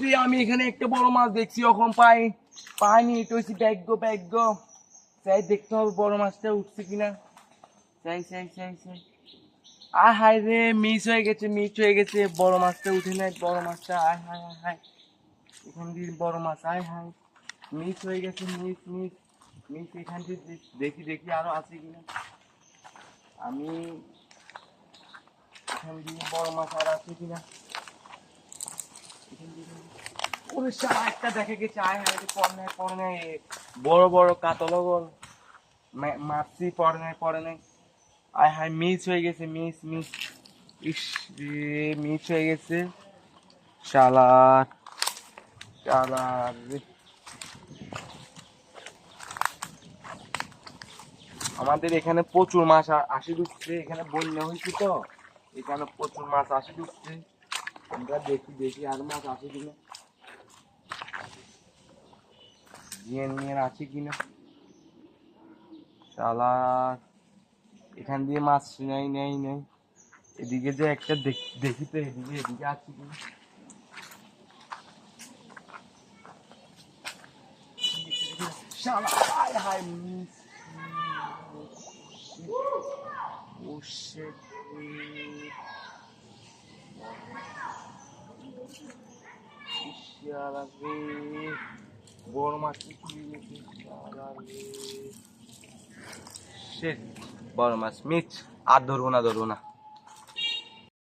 রে, আমি এখানে একটা বড় মাছ দেখছি ওখন পাই পাইনি এটা হচ্ছে ব্যাগ্য ব্যাগ্য। চাই দেখতে হবে বড় মাছটা উঠছে কিনা। চাই চাই চাই চাই আয় হায় রে মিস হয়ে গেছে মিস হয়ে গেছে। বড় মাছটা উঠে নাই বড় মাছটা আয় হায় আয় হায়। এখান দিয়ে বড় মাছ আয় হায়। মিস হয়ে গেছে মিস মিস মিস এখান দিয়ে দেখি দেখি আরও আছে কিনা। আমি এখান দিয়ে বড় মাছ আর আছে কিনা। একটা দেখে গেছে আয় হায় বড় বড় হায়, মিস হয়ে গেছে, মিস মিস। মিস হয়ে গেছে। আমাদের এখানে প্রচুর মাছ আসি ঢুকছে, এখানে বন্যা হয়েছে তো। এখানে প্রচুর মাছ আসি ঢুকছে। আমরা দেখি দেখি আর মাছ আছে কিনা মিয়ান আছে কিনা শালার এখান দিয়ে মাছ নেই নেই নেই এদিকে যে একটা দেখ- তো এদিকে এদিকে আছে কিনা শালা হায় হায় মিস ও বড় মাছ শালা বড় মাছ। মিচ আর ধরবো না ধরবো না।